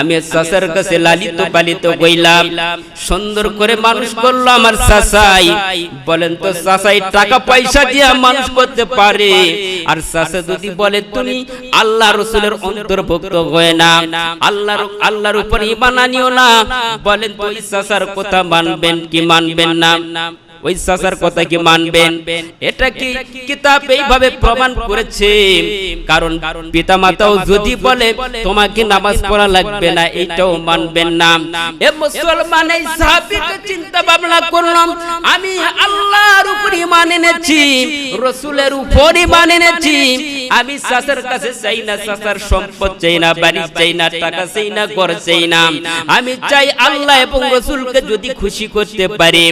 আমি চাচার কাছে লালিত পালিত গইলাম। সুন্দর করে মানুষ করল আমার চাচাই বলেন তো চাচাই টাকা পয়সা দিয়ে মানুষ করতে পারে? আর চাচা যদি বলে, তুমি আল্লাহ রসুলের অন্তর্ভুক্ত হয়ে না, আল্লাহর আল্লাহর উপর ইমান আনিও না। বলেন তো চাচার কথা মানবেন কি মানবেন না? ওই চাচার কথা কি মানবেন? এটা কি কিতাব এইভাবে প্রমাণ করেছে? কারণ পিতা মাতাও যদি বলে, তোমাকে নামাজ পড়া লাগবে না, এটাও মানবেন না। এ মুসলমান, এই সাহাবীকে চিন্তা ভাবনা করলাম, আমি আল্লাহর উপর ঈমান এনেছি, রসুলের উপর ঈমান এনেছি আমি চাচার কাছে চাই না চাচার সম্পদ চাই না বাড়ি চাই না টাকা চাই না ঘর চাই না আমি চাই আল্লাহ এবং রসুলকে যদি খুশি করতে পারি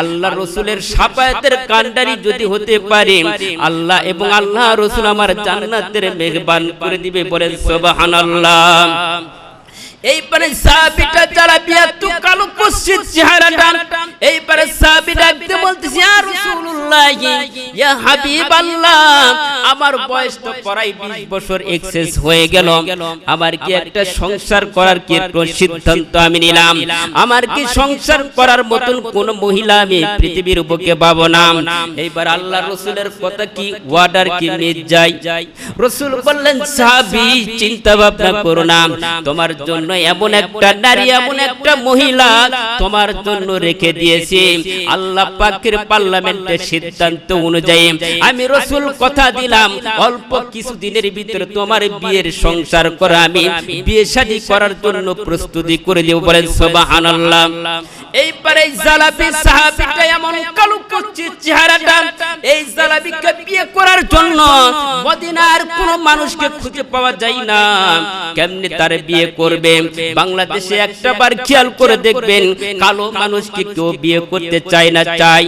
আল্লাহ রসুলের সাফায়াতের কান্ডারি যদি হতে পারে আল্লাহ এবং আল্লাহ রসুল আমার জান্নাতের মেহরবান করে দিবে বলেন সুবহানাল্লাহ। এইবারে সাহাবীটা যারা বিয়াত কালো কুসিত চেহারাটা আমার বয়স তো প্রায় 20 বছর এক্সেস হয়ে গেল। আমার কি একটা সংসার করার কি সিদ্ধান্ত আমি নিলাম? আমার কি সংসার করার মতন কোন মহিলা আমি পৃথিবীর পাবো না। এইবার আল্লাহ রসুলের কথা কি ওয়ার্ডার কি যায় রসুল বললেন চিন্তা ভাবনা করো না। তোমার জন্য এমন একটা নারী, এমন একটা মহিলা তোমার জন্য রেখে দিয়েছে। আল্লাহ পাকের পার্লামেন্টের সিদ্ধান্ত অনুযায়ী আমি রসুল কথা দিলাম, অল্প কিছুদিনের ভিতরে তোমার বিয়ের সংসার করা আমি বিয়ে শাদী করার জন্য প্রস্তুতি করে দেব বলেন, সুবহানাল্লাহ। এই জালাবি সাহাবীটা এমন কালো কুচির চেহারাটা এই জালাবিকে বিয়ে করার জন্য মদিনার কোন মানুষকে খুঁজে পাওয়া যায় না। কেমনে তার বিয়ে করবে? বাংলাদেশে একটা বার খেয়াল করে দেখবেন, কালো মানুষকে কেউ বিয়ে করতে চায় না চায়।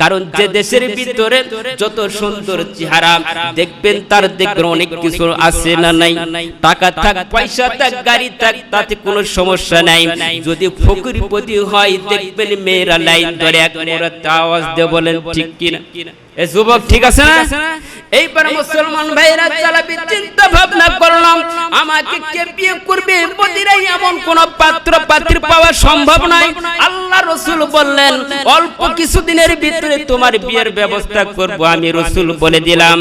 কারণ যে দেশের ভিতরে যত সুন্দর চেহারা, দেখবেন তার দেখবেন অনেক কিছু আছে না নাই। টাকা থাক, পয়সা থাক, গাড়ি থাক, তাতে কোনো সমস্যা নাই। যদি ফকিরপতি হয় দেখবেন মেয়েরা লাইন ধরে এক মোড়াতে আওয়াজ দিয়ে বলেন ঠিক কিনা? এ যুবক ঠিক আছে না? এইবার মুসলমান ভাইরা চালাবি চিন্তা ভাবনা করলাম আমাকে কে বিয়ে করবে মদিরাই এমন কোন পাত্র পাত্রী পাওয়া সম্ভব নয় আল্লাহ রসুল বললেন অল্প কিছুদিনের ভিতরে তোমার বিয়ের ব্যবস্থা করব আমি রসুল বলে দিলাম।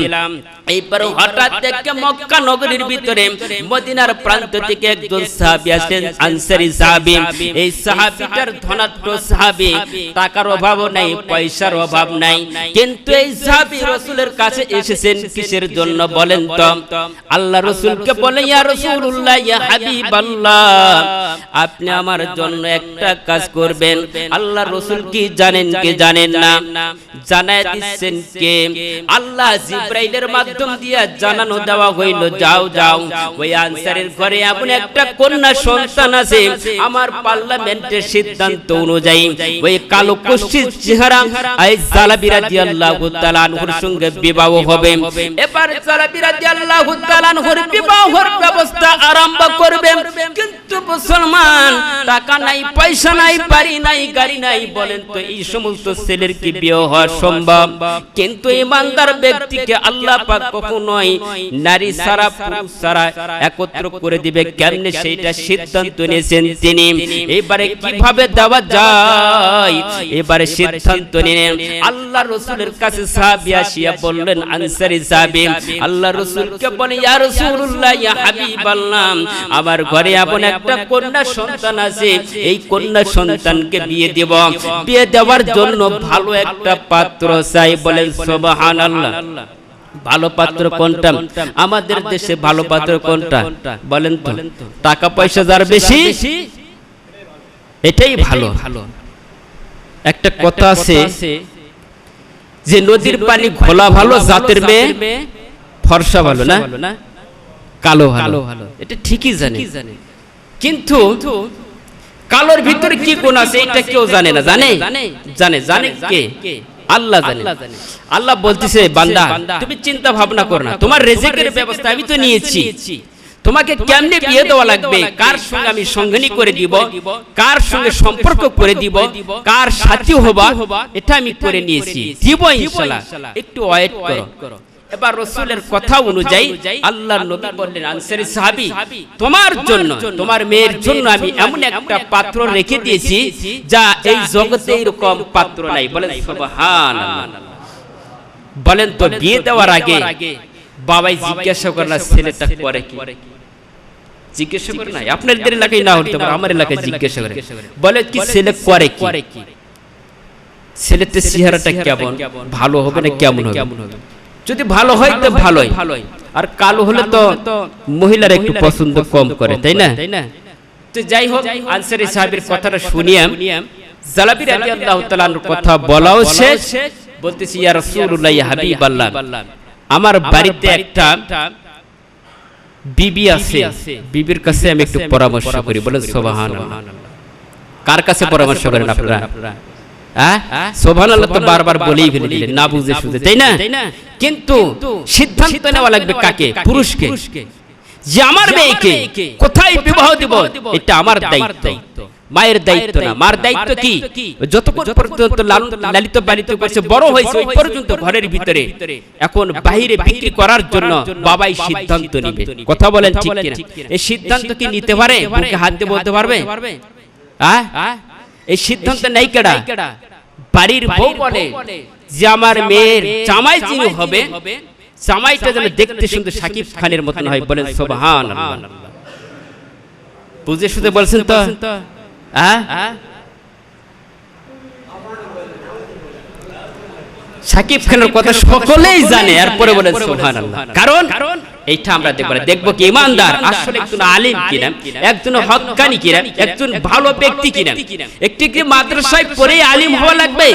এইবার হঠাৎ দেখে মক্কা নগরীর ভিতরে মদিনার প্রান্ত থেকে একজন সাহাবী আসেন আনসারি সাহাবী। এই সাহাবীটার সাহাবী। টাকার অভাব নাই পয়সার অভাব নাই। কিন্তু এই সাহাবী রাসূলের কাছে এসেছেন কিসের জন্য বলেন তো? আল্লাহ রাসূলকে বলে ইয়া রাসূলুল্লাহ ইয়া হাবিবাল্লাহ আপনি আমার জন্য একটা কাজ করবেন। আল্লাহ রাসূল কি জানেন কি জানেন না? জানায় দিচ্ছেন কে? আল্লাহ জিব্রাইলের মাধ্যম দিয়ে জানানো দেওয়া হইল যাও যাও ওই আনসারের ঘরে এমন একটা কন্যা সন্তান আছে। আমার পার্লামেন্টের সিদ্ধান্ত অনুযায়ী ওই কালো কুষ্ঠির চেহারা এই জালাবি রাদিয়াল্লাহু সঙ্গে বিবাহ হবে। আনহুর বিবাহের ব্যবস্থা আরম্ভ করবে কিন্তু মুসলমান, টাকা নাই, পয়সা নাই, বাড়ি নাই, গাড়ি নাই, বলেন তো এই সমস্ত ছেলের কি বিয়ে হওয়া সম্ভব? কিন্তু ইমানদার ব্যক্তিকে আল্লাহ পাক কখনোই নারী সারা পুরুষ সারা একত্র করে দিবে কেমনে? সেইটা সিদ্ধান্ত নিয়েছেন তিনি। এবারে কীভাবে দেওয়া যায়? এবারে সিদ্ধান্ত নিলেন। আল্লাহ রসুলের কাছে সাহাবী আসিয়া বললেন আনসারি সাহাবী আল্লাহ রসুলকে বলে ইয়া রাসূলুল্লাহ ইয়া হাবিবাল্লাহ আমার ঘরে এমন একটা কন্যা সন্তান আছে এই কন্যা সন্তানকে বিয়ে দেব বিয়ে দেওয়ার জন্য ভালো একটা পাত্র চাই বলেন সুবহানাল্লাহ। ভালো পাত্র কোনটা? আমাদের দেশে ভালো পাত্র কোনটা? বলেন তো টাকা পয়সা যার বেশি এটাই ভালো। একটা কথা আছে যে নদীর পানি ঘোলা ভালো জাতের মেয়ে ফর্সা ভালো না? কালো ভালো। এটা ঠিকই জানে। কিন্তু কালোর ভিতরে কি গুণ আছে এটা কেউ জানে না? জানে? জানে জানে কে? আল্লাহ জানে। আল্লাহ বলতেছে বান্দা তুমি চিন্তা ভাবনা করো না। তোমার রেজেকের ব্যবস্থা আমি তো নিয়েছি। তোমাকে কেমনে বিয়ে দেওয়া লাগবে? কার সঙ্গে আমি সঙ্গনী করে দিব? কার সঙ্গে সম্পর্ক করে দিব? কার সাথী হবা? এটা আমি করে নিয়েছি। দিব ইনশাআল্লাহ একটু ওয়েট করো। এবার রসুলের কথা অনুযায়ী আল্লাহ নবী বললেন আনসারি সাহাবি তোমার জন্য তোমার মেয়ের জন্য আমি এমন একটা পাত্র রেখে দিয়েছি যা এই জগতে এরকম পাত্র নাই। বলেন সুবহানাল্লাহ। বলেন তো বিয়ে দেওয়ার আগে বাবাই জিজ্ঞাসা করল ছেলেটা করে কি জিজ্ঞাসা করে নাই। আপনাদের এলাকায় না হতে পারে আমার এলাকায় জিজ্ঞাসা করে। বলে কি ছেলে করে কি ছেলেতে চেহারাটা কেমন? ভালো হবে না কেমন হবে? যদি ভালো হয় তো ভালোই। আর কালো হলে তো মহিলারা একটু পছন্দ কম করে তাই না? তো যাই হোক আনসারি সাহেবের কথাটা শুনিয়াম জালাবি রাদিয়াল্লাহু তাআলার কথা বলাও শেষ। বলতেছি ইয়া রাসূলুল্লাহ হাবিবাল্লাহ। আমার বাড়িতে একটা বিবি আছে। বিবির কাছে আমি একটু পরামর্শ করি বলে সুবহানাল্লাহ। কার কাছে পরামর্শ করেন আপনারা? সোভান আল্লাহ তো বারবার বলেই ফেলে দিলেন না বুঝে শুধু তাই না? কিন্তু সিদ্ধান্ত নেওয়া লাগবে কাকে? পুরুষকে। যে আমার মেয়েকে। কোথায় বিবাহ দিব? এটা আমার দায়িত্ব। মায়ের দায়িত্ব না। মার দায়িত্ব কি? যতক্ষণ পর্যন্ত লালিত পালিত করছে বড় হয়েছে ওই পর্যন্ত ঘরের ভিতরে। এখন বাইরে বিক্রি করার জন্য বাবাই সিদ্ধান্ত নিবে। কথা বলেন ঠিক কিনা? এই সিদ্ধান্ত কি নিতে পারে? বুকে হাত দিয়ে বলতে পারবে? হ্যাঁ? এই সিদ্ধান্ত নেই কেডা বাড়ির বউ বলে যে আমার মেয়ের জামাই যিনি হবে জামাইটা যেন দেখতে সুন্দর সাকিব খানের মতন হয় বলেন সোবাহান বুঝে শুধু বলছেন তো? সাকিব খানের কথা সকলেই জানে এরপরে বলেন সোহান কারণ এইটা আমরা দেখব দেখব কি ইমানদার আসলে একজন আলিম কিনা একজন কিনা একজন ভালো ব্যক্তি কিনা। একটি কি মাদ্রাসায় পড়ে আলিম হওয়া লাগবে?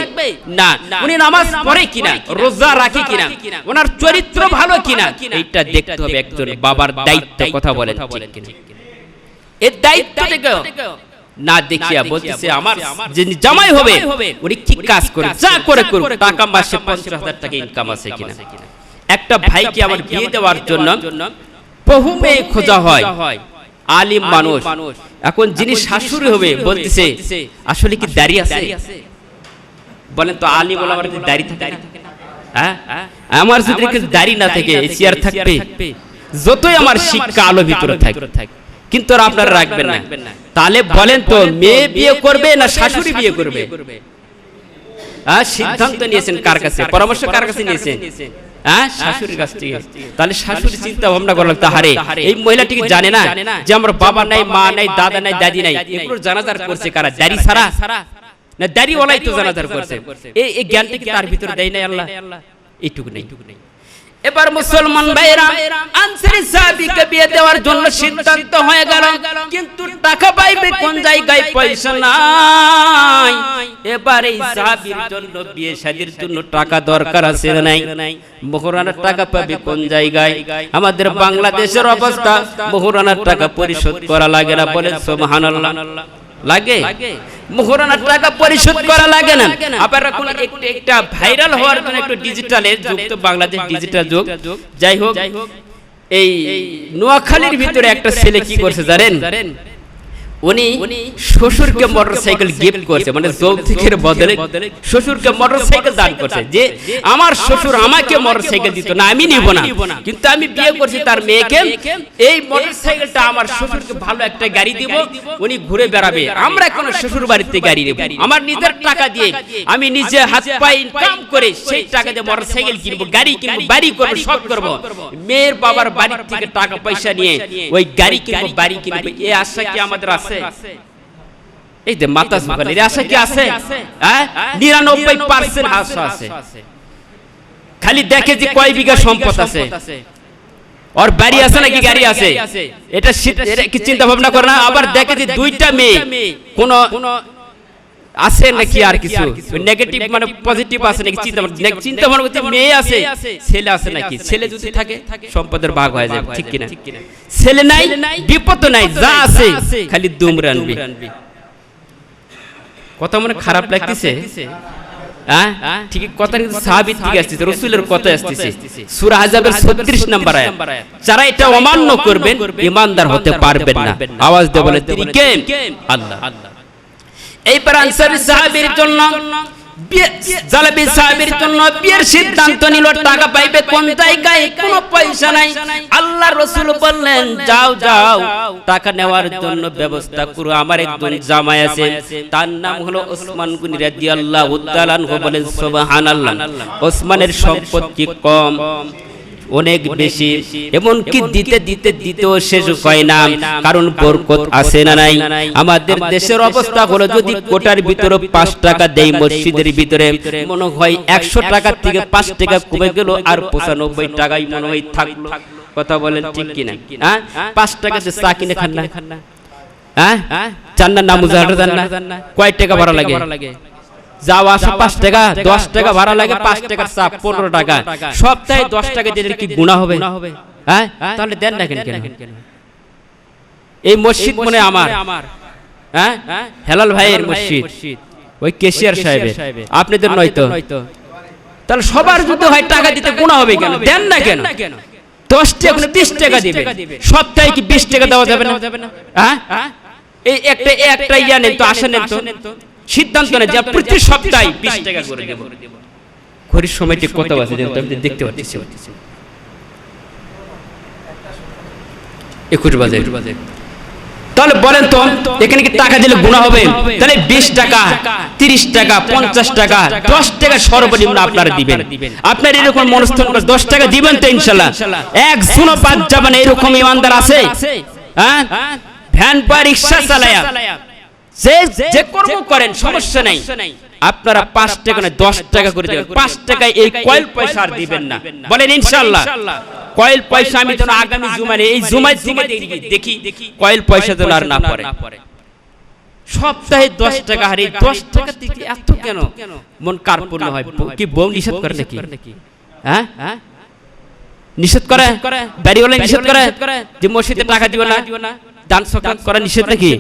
না। উনি নামাজ পড়ে কিনা রোজা রাখে কিনা ওনার চরিত্র ভালো কিনা এইটা দেখতে হবে একজন বাবার দায়িত্ব কথা বলেন এর দায়িত্ব দেখো। না দেখিয়া বলতেছে আমার যে জামাই হবে উনি কি কাজ করে যা করে করুক টাকা মাসে পঞ্চাশ হাজার টাকা ইনকাম আছে কিনা? একটা ভাইকে আমার বিয়ে দেওয়ার জন্য বহু মেয়ে খোঁজা হয় আলিম মানুষ। এখন যিনি শাশুড়ি হবে বলতেছে আসলে কি দাড়ি আছে? বলেন তো আলিম বলে আমার দাড়ি থাকে হ্যাঁ? আমার যদি দাড়ি না থাকে চেয়ার থাকবে। যতই আমার শিক্ষা আলো ভিতরে থাকে কিন্তু আপনারা রাখবেন না। তাহলে বলেন তো মেয়ে বিয়ে করবে না শাশুড়ি বিয়ে করবে? সিদ্ধান্ত নিয়েছেন কার কাছে? পরামর্শ কার কাছে নিয়েছেন? হ্যাঁ শাশুড়ির কাছ থেকে। তাহলে শাশুড়ি চিন্তা ভাবনা করলাম তাহারে এই মহিলাটিকে জানে না যে আমার বাবা নাই মা নাই দাদা নাই দাদি নাই এগুলো জানাজার করছে কারা? দাড়ি সারা না দাড়ি ওলাই তো জানাজার করছে। এই এই জ্ঞানটা কি তার ভিতরে দেয় নাই আল্লাহ। এইটুকু নেই। এবার মুসলমান ভাইরা আনসারি সাহাবীকে বিয়ে দেওয়ার জন্য সিদ্ধান্ত হয়ে গেল। কিন্তু টাকা পাইবে কোন জায়গায় পয়সা নাই। এবার এই সাহাবীর জন্য বিয়ে শাদীর জন্য টাকা দরকার আছে নাই? মোহরানার টাকা পাবে কোন জায়গায়? আমাদের বাংলাদেশের অবস্থা মোহরানার টাকা পরিশোধ করা লাগে না বলে সুবহানাল্লাহ। লাগে। মোহরানার টাকা পরিশোধ করা লাগে না। আবার এখন একটা একটা ভাইরাল হওয়ার জন্য একটু ডিজিটালের যুগ তো বাংলাদেশ ডিজিটাল যুগ। যাই হোক এই নোয়াখালীর ভিতরে একটা ছেলে কি করছে জানেন? উনি শ্বশুরকে মোটরসাইকেল গিফট করছে মানে যৌতুকের বদলে শ্বশুরকে মোটরসাইকেল দান করছে যে আমার শ্বশুর আমাকে মোটরসাইকেল দিত না আমি নিব না। কিন্তু আমি বিয়ে করছি তার মেয়েকে এই মোটরসাইকেলটা আমার শ্বশুরকে ভালো একটা গাড়ি দিব উনি ঘুরে বেড়াবে। আমরা কোন শ্বশুর বাড়িতে গাড়ি নেব। আমার নিজের টাকা দিয়ে আমি নিজে হাত পায়ে ইনকাম করে সেই টাকা দিয়ে মোটরসাইকেল কিনবো গাড়ি কিনবো বাড়ি করব সব করব মেয়ের বাবার বাড়ি থেকে টাকা পয়সা নিয়ে ওই গাড়ি কিনবো বাড়ি কিনবো এই আশা কি আমাদের আছে এই যে মাতা সুখানের আশা কি আছে? হ্যাঁ? নিরানব্বই পার্সেন্ট আশা আছে। খালি দেখে যে কয় বিঘা সম্পদ আছে। ওর বাড়ি আছে নাকি গাড়ি আছে? এটা কি চিন্তা ভাবনা করে না? আবার দেখে যে দুইটা মেয়ে কোন আছে নাকি আর কিছু? নেগেটিভ মানে পজিটিভ আছে নাকি? চিন্তা চিন্তা ভাবনা করতে মেয়ে আছে ছেলে আছে নাকি? ছেলে যদি থাকে সম্পদের ভাগ হয়ে যায় ঠিক কিনা? ছেলে নাই বিপদ নাই যা আছে খালি দুম রানবি কথা মনে খারাপ লাগতেছে? হ্যাঁ ঠিক কথা কিন্তু সাহাবীর থেকে আসতেছে রাসূলের কথা আসতেছে। সূরা আযাবের 36 নম্বর আয়াত। যারা এটা অমান্য করবেন ঈমানদার হতে পারবেন না। আওয়াজ দিয়ে বলে তিনি কে? আল্লাহ। এইবার আনসারী সাহাবীর জন্য জালাবি সাহেবের জন্য বিয়ের সিদ্ধান্ত নিল টাকা পাইবে কোন জায়গায় কোনো পয়সা নাই। আল্লাহ রসুল বললেন যাও যাও টাকা নেওয়ার জন্য ব্যবস্থা করো। আমার একজন জামাই আছে তার নাম হলো ওসমান গুনি রাদিয়াল্লাহু তাআলা বলেন সুবহানাল্লাহ। ওসমানের সম্পত্তি কম। অনেক বেশি। এমন কি দিতে দিতে দিতেও শেষ হয় না। কারণ বরকত আছে না নাই। আমাদের দেশের অবস্থা হলো যদি কোটার ভিতরে পাঁচ টাকা দেই মসজিদের ভিতরে মনে হয় একশো টাকার থেকে পাঁচ টাকা কমে গেল আর পঁচানব্বই টাকাই মনে হয় থাকল। কথা বলেন ঠিক কিনা? হ্যাঁ? পাঁচ টাকাতে চা কিনে খান না। হ্যাঁ? চান না না কয় টাকা ভাড়া লাগে? যাওয়া আসা পাঁচ টাকা দশ টাকা ভাড়া লাগে পাঁচ টাকার চাপ পনেরো টাকা। সপ্তাহে দশ টাকা দিলে কি গুণা হবে? হ্যাঁ? তাহলে দেন না কেন এই মসজিদ মনে আমার। হ্যাঁ? হেলাল ভাইয়ের মসজিদ। ওই কেশিয়ার সাহেবের। আপনাদের নয়তো। তাহলে সবার যদি হয় টাকা দিতে গুণা হবে কেন? দেন না কেন? দশ টাকা বিশ টাকা দিবে সপ্তাহে কি বিশ টাকা দেওয়া যাবে না? হ্যাঁ? এই একটা একটা ইয়া নেন তো আসেন তো। সিদ্ধান্ত নেই যে প্রতি সপ্তাহে বিশ টাকা করে দেব। ঘড়ির সময়টি কত আছে যেন আমি দেখতে পাচ্ছি একুশ বাজে। তাহলে বলেন তো এখানে কি টাকা দিলে গুণা হবে? তাহলে বিশ টাকা তিরিশ টাকা পঞ্চাশ টাকা দশ টাকা সর্বনিম্ন আপনারা দিবেন। আপনার এরকম মনস্থান করে দশ টাকা দিবেন তো ইনশাল্লাহ। এক শুনো পাঁচ যাবেন এরকম ইমানদার আছে? হ্যাঁ? ভ্যান বা রিক্সা চালায়া। যে যে কর্ম করেন সমস্যা নাই। আপনারা পাঁচ টাকা না দশ টাকা করে দেবেন। পাঁচ টাকায় এই কয়েল পয়সা আর দিবেন না। বলেন ইনশাল্লাহ। কয়েল পয়সা আমি যেন আগামী এই জুমায় দেখি কয়েল পয়সা যেন আর না পড়ে। সপ্তাহে দশ টাকা হারে দশ টাকা থেকে এত কেন? মন হয়। কি বউ নিষেধ করে নাকি? হ্যাঁ? নিষেধ করে? বাড়িওয়ালা নিষেধ করে? যে মসজিদে টাকা দিও না? দান সকাত করা নিষেধ নাকি?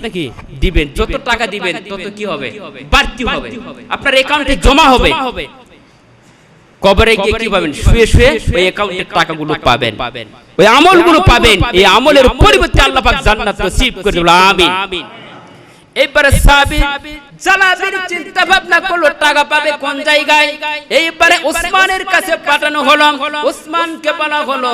দিবেন যত টাকা দিবেন তত কি হবে? বাড়তি হবে। আপনার অ্যাকাউন্টে জমা হবে। কবরে গিয়ে কি পাবেন শুয়ে শুয়ে ওই অ্যাকাউন্টের টাকাগুলো পাবেন। ওই আমলগুলো পাবেন। এই আমলের পরিবর্তে আল্লাহ পাক জান্নাত নসিব করে দিল। আমিন। এবারে সাহাবী জালাবির চিন্তা ভাবনা করল, টাকা পাবে কোন জায়গায়? এইবারে ওসমানের কাছে পাঠানো হলো, ওসমানকে বলা হলো,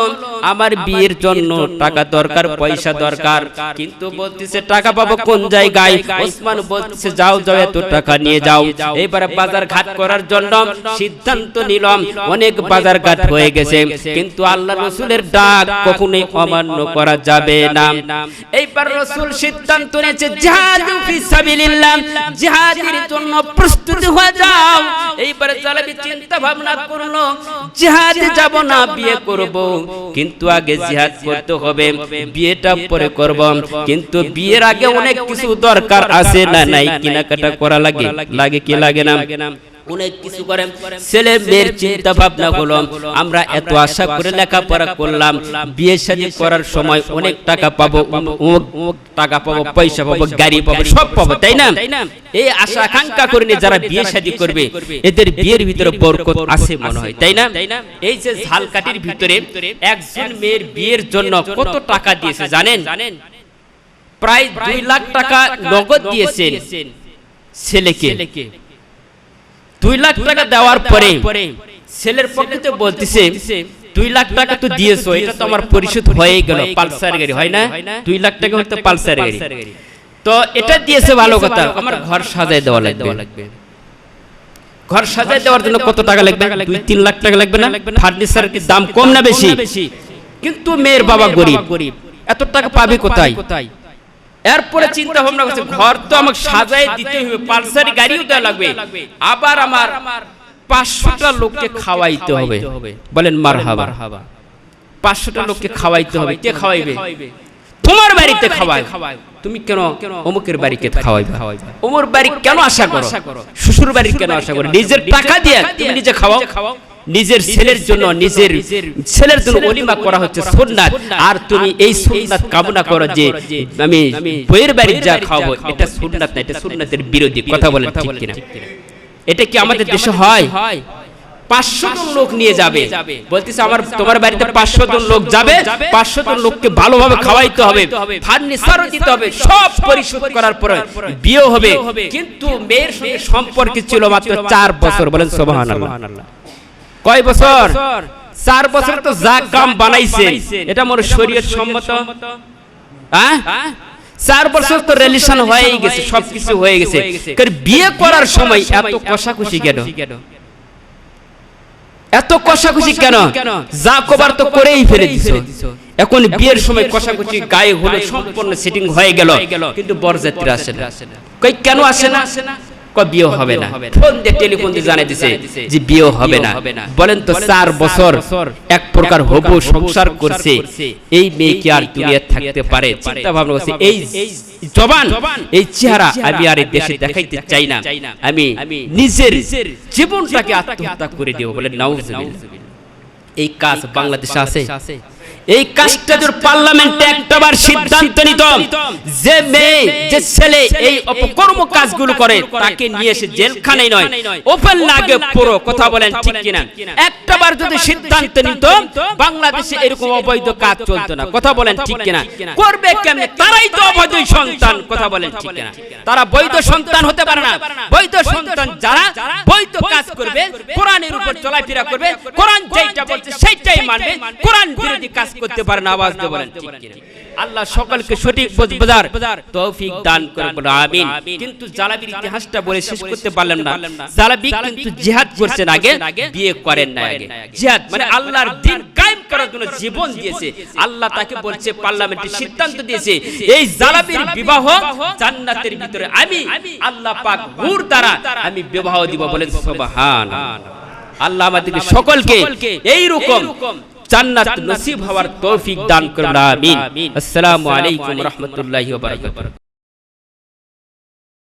আমার বিয়ের জন্য টাকা দরকার, পয়সা দরকার। কিন্তু বলতেছে, টাকা পাবো কোন জায়গায়? ওসমান বলতেছে, যাও যাও, এত টাকা নিয়ে যাও। এইবারে বাজার ঘাট করার জন্য সিদ্ধান্ত নিলাম, অনেক বাজার ঘাট হয়ে গেছে। কিন্তু আল্লাহ রসুলের ডাক কখনোই অমান্য করা যাবে না। এইবার রসুল সিদ্ধান্ত নিয়েছে, জিহাদ ফি সাবিলিল্লাহ। জিহাদের জন্য প্রস্তুত হয়ে যাও। এইবারে জালাবি চিন্তা ভাবনা করল, জিহাদে যাব না, বিয়ে করব। কিন্তু আগে জিহাদ করতে হবে, বিয়েটা পরে করব। কিন্তু বিয়ের আগে অনেক কিছু দরকার আছে না নাই? কেনাকাটা করা লাগে? লাগে কি লাগে না? অনেক কিছু করে। ছেলে মেয়ের চিন্তা ভাবনা হলো আমরা এত আশা করে লেখাপড়া করলাম। বিয়ে শাদী করার সময় অনেক টাকা পাবো টাকা পাবো, পয়সা পাবো, গাড়ি পাবো, সব পাবো, তাই না? এই আশা, আকাঙ্ক্ষা করে নিয়ে যারা বিয়ে শাদী করবে, এদের বিয়ের ভিতরে বরকত আছে মনে হয়, তাই না? এই যে ঝালকাটির ভিতরে একজন মেয়ের বিয়ের জন্য কত টাকা দিয়েছে জানেন? জানেন প্রায় দুই লাখ টাকা নগদ দিয়েছেন ছেলেকে। দুই লাখ টাকা দেওয়ার পরে ছেলের পক্ষে তো বলতেছে দুই লাখ টাকা তো দিয়েছ এটা তো আমার পরিশোধ হয়ে গেল পালসার গাড়ি হয় না? দুই লাখ টাকা হতো পালসার গাড়ি। তো এটা দিয়েছে ভালো কথা আমার ঘর সাজায় দেওয়া লাগবে। ঘর সাজায় দেওয়ার জন্য কত টাকা লাগবে? দুই তিন লাখ টাকা লাগবে না? ফার্নিচার কি দাম কম না বেশি? কিন্তু মেয়ের বাবা গরিব। গরিব। এত টাকা পাবে কোথায়? কোথায়? এরপরে চিন্তা ভাবনা করছে ঘর তো আমাকে সাজায় দিতে হবে পালসারি গাড়িও দেওয়া লাগবে। আবার আমার পাঁচশোটা লোককে খাওয়াইতে হবে। বলেন মার হাবা পাঁচশোটা লোককে খাওয়াইতে হবে। কে খাওয়াইবে? তোমার বাড়িতে খাওয়াই তুমি কেন অমুকের বাড়িকে খাওয়াইবে? ওমর বাড়ি কেন আশা করো? শ্বশুর বাড়ি কেন আশা করো? নিজের টাকা দিয়ে তুমি নিজে খাওয়াও। খাওয়াও। নিজের ছেলের জন্য নিজের ছেলের জন্য অলিমা করা হচ্ছে সুন্নাত। আর তুমি এই সুন্নাত কামনা করো যে আমি বইয়ের বাড়ি যা খাওয়াবো এটা সুন্নাত না এটা সুন্নাতের বিরোধী কথা বলেন ঠিক কিনা? এটা কি আমাদের দেশে হয়? পাঁচশো জন লোক নিয়ে যাবে। বলতেছে আমার তোমার বাড়িতে পাঁচশো জন লোক যাবে পাঁচশো জন লোককে ভালোভাবে খাওয়াইতে হবে ফার্নিচারও দিতে হবে সব পরিশোধ করার পরে বিয়ে হবে। কিন্তু মেয়ের সঙ্গে সম্পর্কে ছিল মাত্র চার বছর বলেন সুবহানাল্লাহ কয় বছর? চার বছর তো যা কাম বানাইছে এটা মনে শরীয়ত সম্মত। হ্যাঁ? চার বছর তো রিলেশন হয়েই গেছে সবকিছু হয়ে গেছে। বিয়ে করার সময় এত কষাকষি কেন? এত কষাকষি কেন? যা কবার তো করেই ফেলে দিছো। এখন বিয়ের সময় কষাকষি গায়ে হলো সম্পূর্ণ সেটিং হয়ে গেল। কিন্তু বরযাত্রী আসে না। কই কেন আসে না? বিয়ে হবে না। ফোন দিয়ে টেলিফোন দিয়ে জানাই দিছে যে বিয়ে হবে না। বলেন তো চার বছর এক প্রকার হবু সংসার করছে। এই মেয়ে কি আর দুনিয়া থাকতে পারে? চিন্তা ভাবনা করছে। এই জবান এই চেহারা আমি আর এই দেশে দেখাইতে চাই না। আমি নিজের জীবনটাকে আত্মহত্যা করে দেব বলে নাউজুবিল্লাহ। এই কাজ বাংলাদেশে আছে। এই কাজটা যদি পার্লামেন্টে একটাবার সিদ্ধান্ত নিত যে মেয়ে যে ছেলে এই অপকর্ম কাজগুলো করে তাকে নিয়ে এসে জেলখানায় নয়। ওপেন লাগে পুরো কথা বলেন ঠিক কিনা? একটাবার যদি সিদ্ধান্ত নিত বাংলাদেশে এরকম অবৈধ কাজ চলতো না। কথা বলেন ঠিক কিনা? করবে কেমনে? তারাই তো অবৈধ সন্তান কথা বলেন ঠিক কিনা? তারা বৈধ সন্তান হতে পারে না। বৈধ সন্তান যারা বৈধ কাজ করবে কোরআনের উপর চলাফেরা করবে কোরআন যেটা বলছে সেইটাই মানবে কোরআন বিরোধী কাজ করতে পারে না আওয়াজ দিয়ে বলেন ঠিক কিনা? আল্লাহ সকলকে সঠিক বোঝার তৌফিক দান করে বলে আমিন। কিন্তু জালাবির ইতিহাসটা বলে শেষ করতে পারলাম না। জালাবি কিন্তু জিহাদ করছেন আগে বিয়ে করেন না আগে। জিহাদ মানে আল্লাহর দিন কায়েম করার জন্য জীবন দিয়েছে। আল্লাহ তাকে বলছে পার্লামেন্টে সিদ্ধান্ত দিয়েছে। এই জালাবির বিবাহ জান্নাতের ভিতরে। আমি আল্লাহ পাক হুর দ্বারা আমি বিবাহ দিব বলেন সুবহান আল্লাহ আমাদেরকে সকলকে এই রকম জান্নাত নসিব হওয়ার তৌফিক দান করুন আমিন। আসসালামু আলাইকুম রাহমাতুল্লাহি ওয়া বারাকাতুহু।